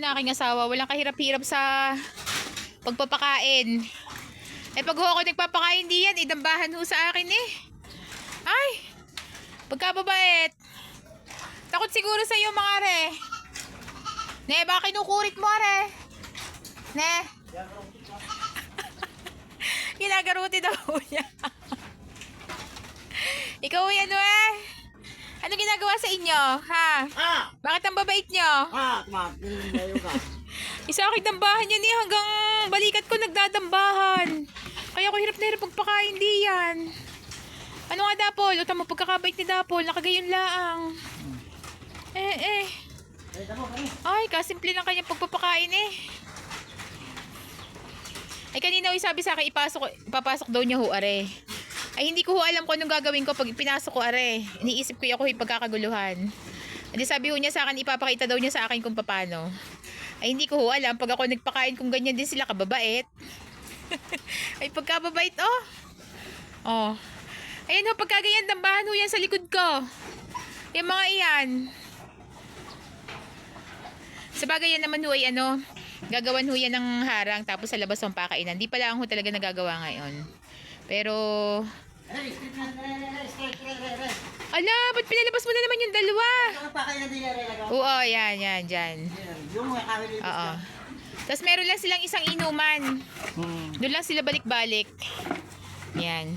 na aking asawa, walang kahirap-hirap sa pagpapakain. Eh pag ako nagpapakain di yan, idambahan ho sa akin eh. Ay, pagkababait. Takot siguro sa iyo mga are. Ne, baka kinukurit mo are. Ne. Ginagaruti daw niya. Ikaw ay ano eh? Ano ginagawa sa inyo? Ha? Ah! Bakit ang babait nyo? Ah! Tumag. Layo ka. Isa aking dambahan yan eh, hanggang balikat ko nagdadambahan. Kaya ako hirap na hirap magpakain di yan. Ano nga Dapol? O tamo pagkakabait ni Dapol, nakagayon laang. Eh eh. Ay, kasimple lang kanyang pagpapakain eh. Ay kanina uy sabi sa akin ipasok, ipapasok daw niya ho are. Ay hindi ko alam kung anong gagawin ko pag pinasok ko are. Iniisip ko ako yung pagkakaguluhan. Hindi sabi ho niya sa akin ipapakita daw niya sa akin kung paano. Ay hindi ko ho alam pag ako nagpakain kung ganyan din sila kababait. Ay pagkababait oh. Oh. Ayan ho pagkaganyan dambahan ho yan sa likod ko. Yung mga iyan. Sa bagay yan naman ho ay ano, gagawan ho yan ng harang tapos sa labas ang pakainan. Di pala ang ho talaga nagagawa ngayon. Pero, Ala, ba't pinalabas mo na naman yung dalawa? Oo, yan, yan, dyan. Oo. Tapos meron lang silang isang inuman. Hmm. Doon lang sila balik-balik. Yan.